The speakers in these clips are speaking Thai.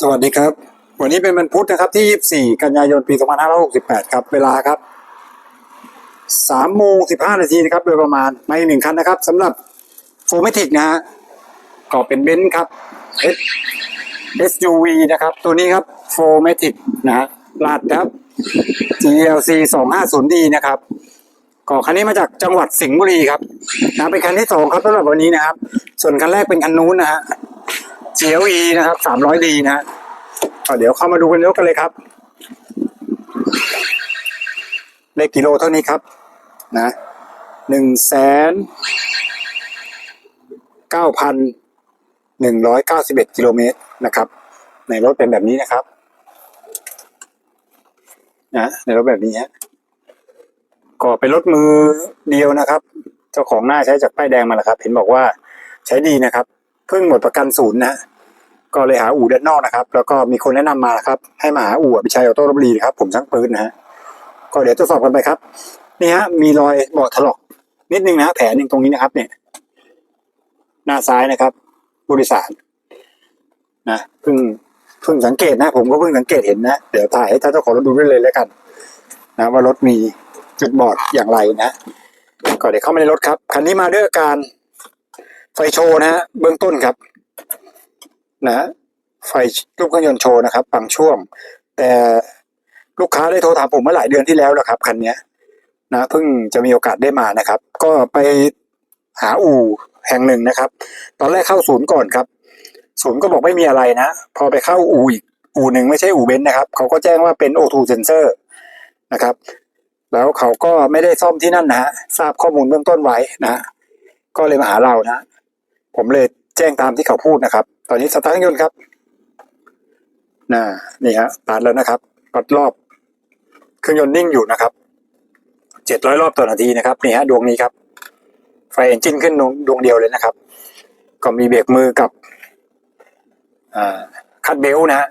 สวัสดีครับ วันนี้เป็นวันพุธนะครับที่ 24 กันยายน ปี 2568 ครับ เวลาครับ3โมง15 นาทีนะครับ โดยประมาณไมาอีกหนึ่งคันนะครับสำหรับโฟม a ติกนะฮะก็เป็นเบนซ์ครับ SUV นะครับ ตัวนี้ครับโฟม a ติกนะฮะลาดครับ GLC 250D นะครับก็คันนี้มาจากจังหวัดสิงห์บุรีครับนะเป็นคันที่สองครับสำหรับวันนี้นะครับ ส่วนคันแรกเป็นคันนู้นนะฮะ GLE นะครับ 300D นะฮะเดี๋ยวเข้ามาดูกันยกกันเลยครับเลขกิโลเท่านี้ครับ นะหนึ่งแสนเก้าพันหนึ่งร้อยเก้าสิบเอ็ดกิโลเมตรนะครับ ในรถเป็นแบบนี้นะครับ นะในรถแบบนี้ฮะก็เป็นรถมือเดียวนะครับ เจ้าของหน้าใช้จากป้ายแดงมาแล้วครับ เห็นบอกว่าใช้ดีนะครับ เพิ่งหมดประกันศูนย์นะ ก็เลยหาอู่ด้านนอกนะครับ แล้วก็มีคนแนะนำมาครับ ให้มาหาอู่อภิชัยออโต้ลบบุรีครับผมช่างปืนนะฮะก็เดี๋ยวตรวจสอบกันไปครับนี่ฮะมีรอยเบาะถลอกนิดนึงนะแผลหนึ่งตรงนี้นะครับ เนี่ย หน้าซ้ายนะครับผู้โดยสารนะเพิ่งเพิ่งสังเกตนะ ผมก็เพิ่งสังเกตเห็นนะเดี๋ยวถ่ายให้ท่านเจ้าของรถดูด้วยเลยแล้วกัน นะว่ารถมีจุดบอดอย่างไรนะก็เดี๋ยวเข้ามาในรถครับคันนี้มาด้วยอาการไฟโชว์นะฮะเบื้องต้นครับ นะไฟรูปเครื่องยนต์โชว์นะครับบางช่วง แต่ลูกค้าได้โทรถามผมเมื่อหลายเดือนที่แล้วแล้วครับคันนี้นะเพิ่งจะมีโอกาสได้มานะครับ ก็ไปหาอู่แห่งหนึ่งนะครับ ตอนแรกเข้าศูนย์ก่อนครับศูนย์ก็บอกไม่มีอะไรนะ พอไปเข้าอู่อีกอู่หนึ่งไม่ใช่อู่เบนซ์นะครับ เขาก็แจ้งว่าเป็น O2 sensor นะครับ แล้วเขาก็ไม่ได้ซ่อมที่นั่นนะฮะทราบข้อมูลเบื้องต้นไว้นะฮะก็เลยมาหาเรานะ ผมเลย แจ้งตามที่เขาพูดนะครับ ตอนนี้สตาร์ทเครื่องยนต์ครับน่ะนี่ฮะตัดแล้วนะครับปัดรอบ เครื่องยนต์นิ่งอยู่นะครับเจ็ดร้อยรอบต่อนาทีนะครับนี่ฮะดวงนี้ครับ ไฟเอนจินขึ้นดวงดวงเดียวเลยนะครับ ก็มีเบรกมือกับคัดเบลต์นะฮะ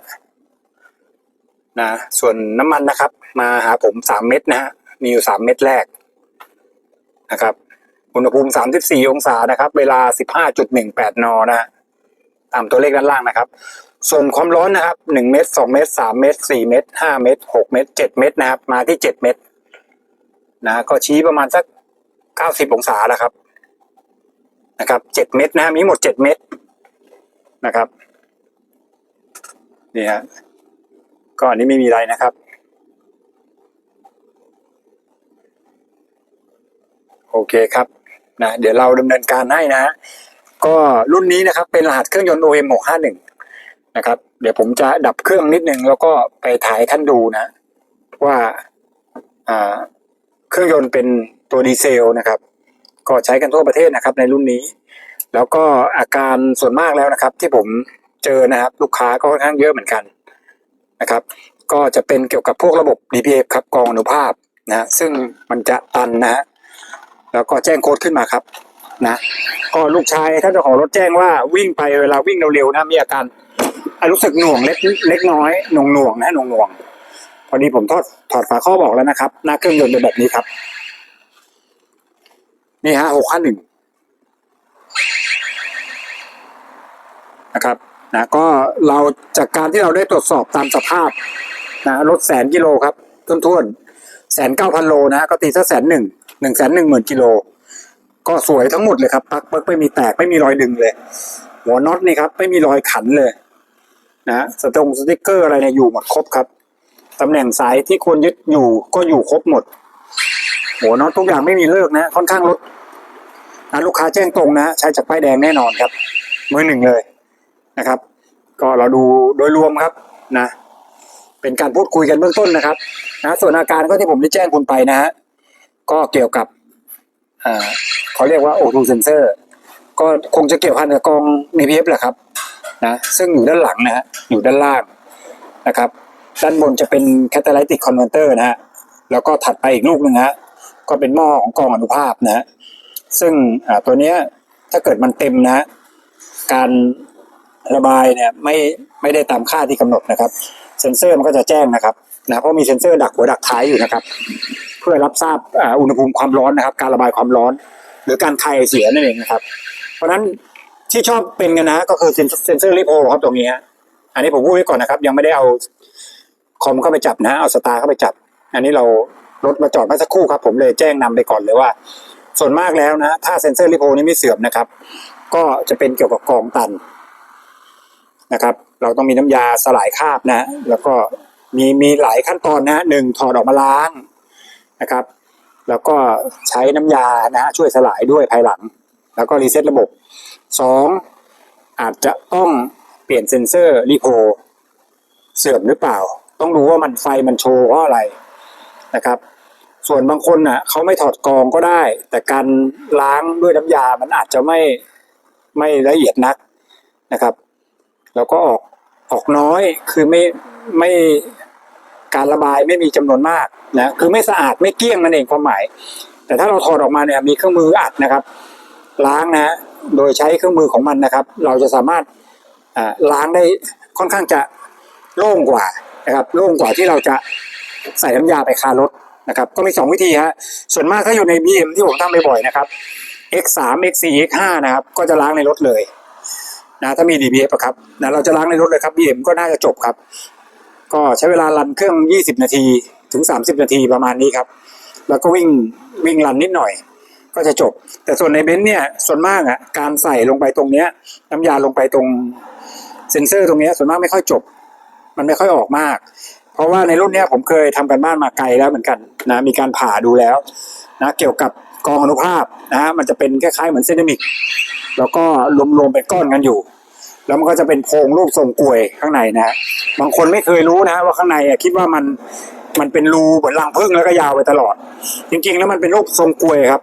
นะส่วนน้ำมันนะครับ มาหาผมสามเม็ดนะฮะมีอยู่สามเม็ดแรกนะครับ อุณหภูมิ 34 องศานะครับ เวลา 15.18 นนะฮะตามตัวเลขด้านล่างนะครับ ส่วนความร้อนนะครับ 1 เมตร 2 เมตร 3 เมตร 4 เมตร 5 เมตร 6 เมตร 7 เมตรนะครับ มาที่ 7 เมตร นะ ก็ชี้ประมาณสัก 90 องศาแล้วครับ นะครับ 7 เมตรนะฮะมีหมด 7 เมตรนะครับ นี่ฮะ ก็อันนี้ไม่มีอะไรนะครับโอเคครับ นะเดี๋ยวเราดำเนินการให้นะ ก็รุ่นนี้นะครับเป็นรหัสเครื่องยนต์ OM 651นะครับ เดี๋ยวผมจะดับเครื่องนิดนึงแล้วก็ไปถ่ายท่านดูนะว่าอ่าเครื่องยนต์เป็นตัวดีเซลนะครับ ก็ใช้กันทั่วประเทศนะครับ ในรุ่นนี้ แล้วก็อาการส่วนมากแล้วนะครับ ที่ผมเจอนะครับ ลูกค้าก็ค่อนข้างเยอะเหมือนกันนะครับ ก็จะเป็นเกี่ยวกับพวกระบบ DPF ครับกองอนุภาพนะซึ่งมันจะตันนะฮะ แล้วก็แจ้งโค้ดขึ้นมาครับนะก็ลูกชายท่านเจ้าของรถแจ้งว่าวิ่งไปเวลาวิ่งเร็วๆนะมีอาการรู้สึกหน่วงเล็กเล็กน้อยหน่วงหน่วงนะหน่วงหน่วงพอดีผมทอดถอดฝาครอบอกแล้วนะครับ หน้าเครื่องยนต์เป็นแบบนี้ครับนี่ฮะหกขั้นหนึ่งนะครับนะก็เราจากการที่เราได้ตรวจสอบตามสภาพนะรถแสนกิโลครับท้วนๆแสนเก้าพันโลนะก็ตีซะแสนหนึ่ง หนึ่งแสนหนึ่งหมื่นกิโล ก็สวยทั้งหมดเลยครับปลั๊กเปิกไม่มีแตกไม่มีรอยดึงเลย หัวน็อตนี่ครับ ไม่มีรอยขันเลย นะสตงสติกเกอร์อะไรเนี่ยอยู่หมดครบครับตำแหน่งสายที่ควรยึดอยู่ก็อยู่ครบหมดหัวน็อตทุกอย่างไม่มีเลิกนะ ค่อนข้างลดนะลูกค้าแจ้งตรงนะใช้จากป้ายแดงแน่นอนครับมือหนึ่งเลยนะครับ ก็เราดูโดยรวมครับนะ เป็นการพูดคุยกันเบื้องต้นนะครับนะส่วนอาการก็ที่ผมได้แจ้งคุณไปนะฮะ ก็เกี่ยวกับอ่าเขาเรียกว่า O2 sensor ก็คงจะเกี่ยวพันกับกอง DPF แหละครับนะซึ่งอยู่ด้านหลังนะฮะอยู่ด้านล่างนะครับ ด้านบนจะเป็น catalytic converter นะฮะแล้วก็ถัดไปอีกลูกหนึ่งฮะก็เป็นหม้อของกองอนุภาพนะฮะซึ่งอ่าตัวเนี้ยถ้าเกิดมันเต็มนะฮะการระบายเนี่ยไม่ไม่ได้ตามค่าที่กำหนดนะครับ เซ็นเซอร์มันก็จะแจ้งนะครับนะเพราะมีเซ็นเซอร์ดักหัวดักท้ายอยู่นะครับ เพื่อรับทราบอุณหภูมิความร้อนนะครับ การระบายความร้อน หรือการคายเสียนั่นเองนะครับ เพราะฉะนั้นที่ชอบเป็นกันนะ ก็คือเซ็นเซอร์รีโพครับตรงนี้ฮะอันนี้ผมพูดไว้ก่อนนะครับ ยังไม่ได้เอาคอมเข้าไปจับนะเอาสตาร์เข้าไปจับ อันนี้เรารถมาจอดเมื่อสักครู่ครับ ผมเลยแจ้งนำไปก่อนเลยว่า ส่วนมากแล้วนะ ถ้าเซ็นเซอร์ลิโพนี้ไม่เสื่อมนะครับ ก็จะเป็นเกี่ยวกับกองตันนะครับ เราต้องมีน้ำยาสลายคราบนะ แล้วก็มีมีหลายขั้นตอนนะหนึ่งถอดออกมาล้าง นะครับ แล้วก็ใช้น้ำยานะฮะช่วยสลายด้วยภายหลัง แล้วก็รีเซ็ตระบบสองอาจจะต้องเปลี่ยนเซ็นเซอร์รีโพเสื่อมหรือเปล่า ต้องดูว่ามันไฟมันโชว์เพราะอะไรนะครับ ส่วนบางคนน่ะเขาไม่ถอดกองก็ได้ แต่การล้างด้วยน้ำยามันอาจจะไม่ไม่ละเอียดนักนะครับ แล้วก็ออกออกน้อยคือไม่ไม่ การระบายไม่มีจำนวนมากนะคือไม่สะอาดไม่เกี้ยงนั่นเองความหมาย แต่ถ้าเราถอดออกมาเนี่ยมีเครื่องมืออัดนะครับ ล้างนะโดยใช้เครื่องมือของมันนะครับ เราจะสามารถล้างได้ค่อนข้างจะโล่งกว่านะครับโล่งกว่าที่เราจะใส่น้ำยาไปคารถนะครับ ก็มีสองวิธีฮะส่วนมากถ้าอยู่ใน BM ที่ผมทำบ่อยๆนะครับ X3 X4 X5 นะครับก็จะล้างในรถเลยนะถ้ามี DBF อะครับนะเราจะล้างในรถเลยครับ BM ก็น่าจะจบครับ ก็ใช้เวลารันเครื่อง 20 นาทีถึง 30 นาทีประมาณนี้ครับ แล้วก็วิ่งวิ่งรันนิดหน่อย ก็จะจบ แต่ส่วนในเบนซ์เนี่ยส่วนมากอะการใส่ลงไปตรงเนี้ย น้ำยาลงไปตรงเซนเซอร์ตรงเนี้ยส่วนมากไม่ค่อยจบ มันไม่ค่อยออกมาก เพราะว่าในรุ่นเนี้ยผมเคยทำกันบ้านมาไกลแล้วเหมือนกันนะมีการผ่าดูแล้วนะเกี่ยวกับกองอนุภาพนะฮะมันจะเป็นคล้ายๆเหมือนเซรามิก แล้วก็รวมๆเป็นก้อนกันอยู่ แล้วมันก็จะเป็นโพรงรูปทรงกลวยข้างในนะฮะ บางคนไม่เคยรู้นะว่าข้างในอะคิดว่ามันมันเป็นรูเหมือนรังผึ้งแล้วก็ยาวไปตลอด จริงๆ แล้วมันเป็นรูปทรงกลวยครับ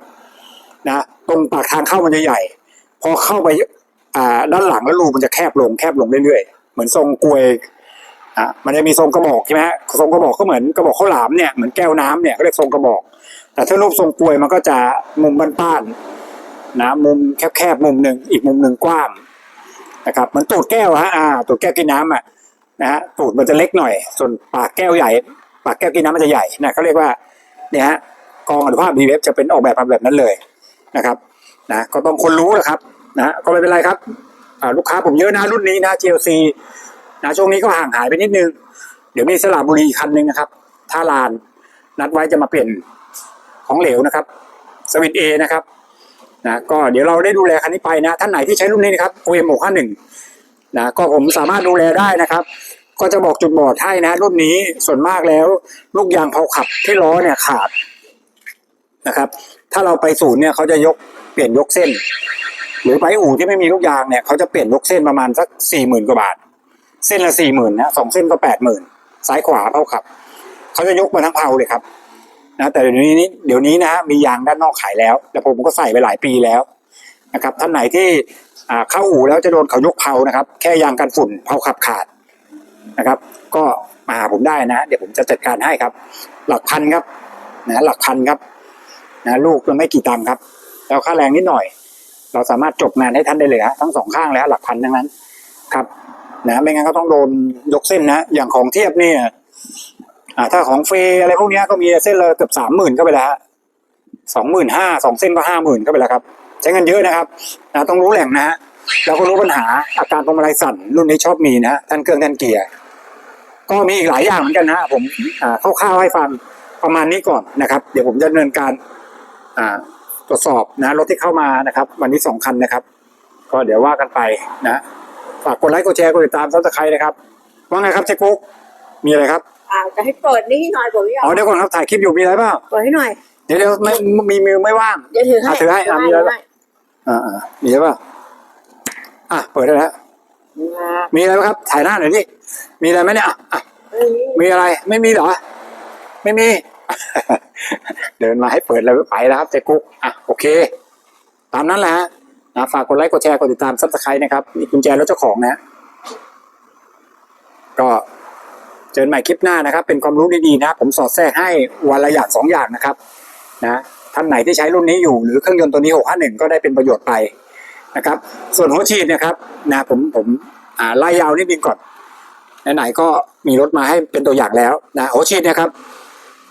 นะตรงปากทางเข้ามันจะใหญ่ พอเข้าไปอ่าด้านหลังแล้วรูมันจะแคบลงแคบลงเรื่อยๆ เหมือนทรงกลวยอะมันจะมีทรงกระบอกใช่ไหมฮะทรงกระบอกก็เหมือนกระบอกข้าวหลามเนี่ยเหมือนแก้วน้ำเนี่ยก็เรียกทรงกระบอก แต่ถ้ารูปทรงกลวยมันก็จะมุมบ้านๆนะมุมแคบๆมุมหนึ่งอีกมุมหนึ่งกว้างนะครับเหมันตูดแก้วฮะอ่าตูดแก้วกินน้ำอะ นะฮะตูดมันจะเล็กหน่อย ส่วนปากแก้วใหญ่ ปากแก้วกินน้ำมันจะใหญ่นะเขาเรียกว่าเนี่ยฮะกองอนุภาพ b ีเวฟจะเป็นออกแบบมาแบบนั้นเลยนะครับนะก็ต้องคนรู้แหละครับนะก็ไม่เป็นไรครับลูกค้าผมเยอะนะรุ่นนี้นะ GLC นะช่วงนี้ก็ห่างหายไปนิดนึง เดี๋ยวมีสระบุรีคันหนึ่งนะครับท่าลานนัดไว้จะมาเปลี่ยนของเหลวนะครับสวิตเอนะครับนะก็เดี๋ยวเราได้ดูแลคันนี้ไปนะ ท่านไหนที่ใช้รุ่นนี้นะครับ OM 6 5 1 นะก็ผมสามารถดูแลได้นะครับ ก็จะบอกจุดบอดให้นะรุ่นนี้ส่วนมากแล้ว ลูกยางเผาขับที่ล้อเนี่ยขาดนะครับ ถ้าเราไปศูนย์เนี่ยเขาจะยกเปลี่ยนยกเส้น หรือไปอู่ที่ไม่มีลูกยางเนี่ยเขาจะเปลี่ยนยกเส้นประมาณสักสี่หมื่นกว่าบาท เส้นละสี่หมื่นนะสองเส้นก็แปดหมื่นซ้ายขวาเท่าขับเขาจะยกมาทั้งเผาเลยครับนะแต่เดี๋ยวนี้เดี๋ยวนี้นะมียางด้านนอกขายแล้ว แต่ผมก็ใส่ไปหลายปีแล้วนะครับท่านไหนที่ เข้าอู่แล้วจะโดนเขายกเผานะครับ แค่ยางกันฝุ่นเผาขับขาดนะครับ ก็มาหาผมได้นะ เดี๋ยวผมจะจัดการให้ครับ หลักพันครับนะหลักพันครับนะลูกมันไม่กี่ตังค์ครับ แล้วค่าแรงนิดหน่อย เราสามารถจบงานให้ท่านได้เลยฮะทั้งสองข้างเลยฮะหลักพันทั้งนั้นครับนะไม่งั้นก็ต้องโดนยกเส้นนะ อย่างของเทียบเนี่ยถ้าของเฟย์อะไรพวกนี้ก็มีเส้นละเกือบสามหมื่นก็ไปแล้วสองหมื่นห้าสองเส้นก็ห้าหมื่นก็ไปแล้วครับ ใช้เงินเยอะนะครับนะต้องรู้แหล่งนะฮะแล้วก็รู้ปัญหาอาการพวงมาลัยสั่นรุ่นนี้ชอบมีนะฮะท่านเครื่องท่านเกียร์ก็มีอีกหลายอย่างเหมือนกันนะฮะผมอ่าคร่าวๆให้ฟังประมาณนี้ก่อนนะครับ เดี๋ยวผมจะดำเนินการอ่าตรวจสอบนะรถที่เข้ามานะครับ วันนี้สองคันนะครับ ก็เดี๋ยวว่ากันไปนะฝากกดไลค์กดแชร์กดติดตามซับสไครต์นะครับ ว่าไงครับเจ๊กุ๊กมีอะไรครับอ่าจะให้เปิดนี่หน่อยผมไม่ยออ๋อมเดี๋ยวก่อนครับถ่ายคลิปอยู่มีอะไรเปล่าเปิดให้หน่อยเดี๋ยวเดี๋ยวไม่มีมือไม่ว่างเดี๋ยวถือให้อะถือให้อะมีถือะไรบ้าง อ่าอ่ามีอะไรเปล่าอะเปิดได้แล้วอ่ามีอะไรไหมครับ ถ่ายหน้าหน่อยดิมีอะไรไหมเนี่ยอะอะเอ้ยมีอะไร ไม่มีเหรอ ไม่มี เดินมาให้เปิดแล้วไปแล้วครับเจ๊กุ๊กอะโอเค ตามนั้นแหละฮะนะฝากกดไลค์กดแชร์กดติดตามซับสไครต์นะครับมีกุญแจรถเจ้าของนะก็เจอกันใหม่คลิปหน้านะครับ เป็นความรู้ดีๆนะ ผมสอดแทรกให้วันละอย่างสองอย่างนะครับ นะ ท่านไหนที่ใช้รุ่นนี้อยู่หรือเครื่องยนต์ตัวนี้ 651 ก็ได้เป็นประโยชน์ไปนะครับ ส่วนหัวฉีดนะครับนะผมผมอ่าไล่ยาวนิดนึงก่อนไหนๆก็มีรถมาให้เป็นตัวอย่างแล้วนะหัวฉีดนะครับ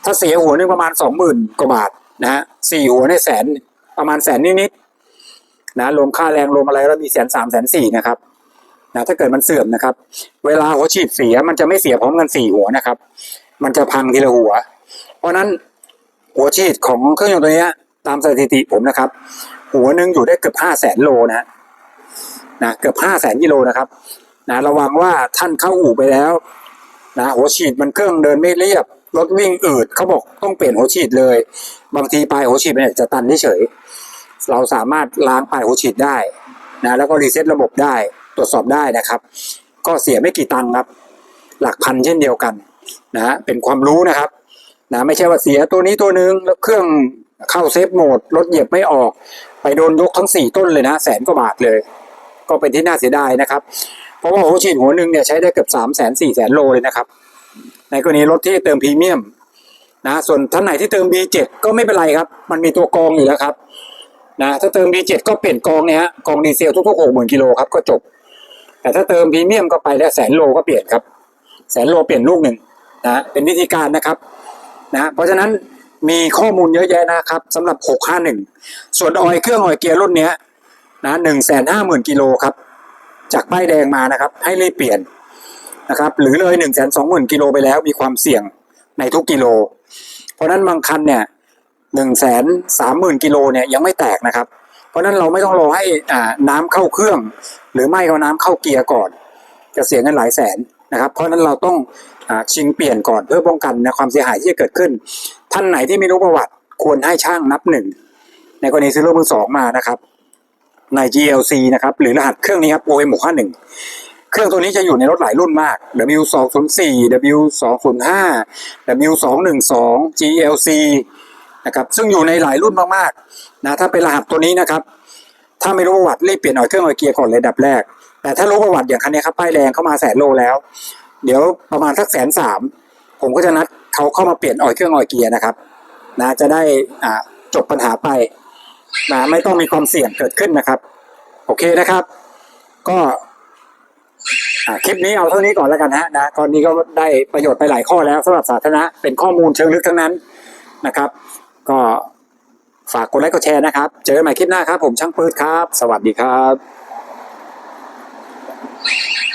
ถ้าเสียหัวนึงประมาณสองหมื่นกว่าบาทนะฮะสี่หัวในแสนประมาณแสนนิดๆนะรวมค่าแรงรวมอะไรแล้วมีแสนสามแสนสี่นะครับนะถ้าเกิดมันเสื่อมนะครับ เวลาหัวฉีดเสียมันจะไม่เสียพร้อมกันสี่หัวนะครับ มันจะพังทีละหัว เพราะนั้น หัวฉีดของเครื่องยนต์ตัวนี้ตามสถิติผมนะครับ หัวหนึ่งอยู่ได้เกือบห้าแสนโลนะนะเกือบห้าแสนกิโลนะครับนะระวังว่าท่านเข้าอู่ไปแล้วนะหัวฉีดมันเครื่องเดินไม่เรียบรถวิ่งอืดเขาบอกต้องเปลี่ยนหัวฉีดเลย บางทีปลายหัวฉีดมันจจะตันเฉยเราสามารถล้างปลายหัวฉีดได้นะแล้วก็รีเซ็ตระบบได้ตรวจสอบได้นะครับ ก็เสียไม่กี่ตังค์ครับ หลักพันเช่นเดียวกันนะเป็นความรู้นะครับ นะไม่ใช่ว่าเสียตัวนี้ตัวหนึ่งแล้วเครื่องเข้าเซฟโหมดรถเหยียบไม่ออก ไปโดนยกทั้งสี่ต้นเลยนะแสนกว่าบาทเลย ก็เป็นที่น่าเสียดายนะครับ เพราะว่าหัวฉีดหัวหนึ่งเนี่ยใช้ได้เกือบสามแสนสี่แสนโลเลยนะครับ ในกรณีรถที่เติมพรีเมียมนะส่วนท่านไหนที่เติม B7 ก็ไม่เป็นไรครับ มันมีตัวกองอยู่แล้วครับนะถ้าเติม B7 ก็เปลี่ยนกองเนี่ยฮะกองดีเซลทุกๆหกหมื่นกิโลครับก็จบ แต่ถ้าเติมพรีเมียมก็ไปแล้วแสนโลก็เปลี่ยนครับ แสนโลเปลี่ยนลูกหนึ่งนะเป็นวิธีการนะครับ นะเพราะฉะนั้นมีข้อมูลเยอะแยะนะครับสำหรับ 651 ส่วนออยเครื่องออยเกียร์รุ่นนี้นะหนึ่งแสนห้าหมื่นกิโลครับ จากป้ายแดงมานะครับ ให้รีบเปลี่ยนนะครับหรือเลยหนึ่งแสนสองหมื่นกิโลไปแล้วมีความเสี่ยงในทุกกิโล เพราะฉะนั้นบางคันเนี่ยหนึ่งแสนสามหมื่นกิโลเนี่ยยังไม่แตกนะครับ เพราะนั้นเราไม่ต้องรอให้อ่าน้ำเข้าเครื่อง หรือไม่ก็น้ำเข้าเกียร์ก่อน จะเสียเงินหลายแสน นะครับเพราะฉะนั้นเราต้องอชิงเปลี่ยนก่อนเพื่อป้องกันนะความเสียหายที่จะเกิดขึ้น ท่านไหนที่ไม่รู้ประวัติควรให้ช่างนับหนึ่งในกรณีซื้อรถมือสองมานะครับ ใน GLC นะครับหรือรหัสเครื่องนี้ครับ OM 651เครื่องตัวนี้จะอยู่ในรถหลายรุ่นมาก W 2 0 4 W 2 0 5 W 2 1 2 GLC นะครับซึ่งอยู่ในหลายรุ่นมากๆนะถ้าเป็นรหัสตัวนี้นะครับ ถ้าไม่รู้ประวัติรีบเปลี่ยนออยเครื่องออยเกียร์ก่อนเลยดับแรก แต่ถ้ารู้ประวัติอย่างคันนี้ครับป้ายแดงเข้ามาแสนโลแล้ว เดี๋ยวประมาณสักแสนสามผมก็จะนัดเขาเข้ามาเปลี่ยนออยเครื่องออยเกียร์นะครับนะจะได้อ่าจบปัญหาไปนะไม่ต้องมีความเสี่ยงเกิดขึ้นนะครับ โอเคนะครับ ก็คลิปนี้เอาเท่านี้ก่อนแล้วกันฮะนะตอนนี้ก็ได้ประโยชน์ไปหลายข้อแล้วสำหรับสาธารณะเป็นข้อมูลเชิงลึกทั้งนั้นนะครับ ก็ฝากกดไลค์กดแชร์นะครับ เจอกันใหม่คลิปหน้าครับ ผมช่างปืดครับ สวัสดีครับ Thank you.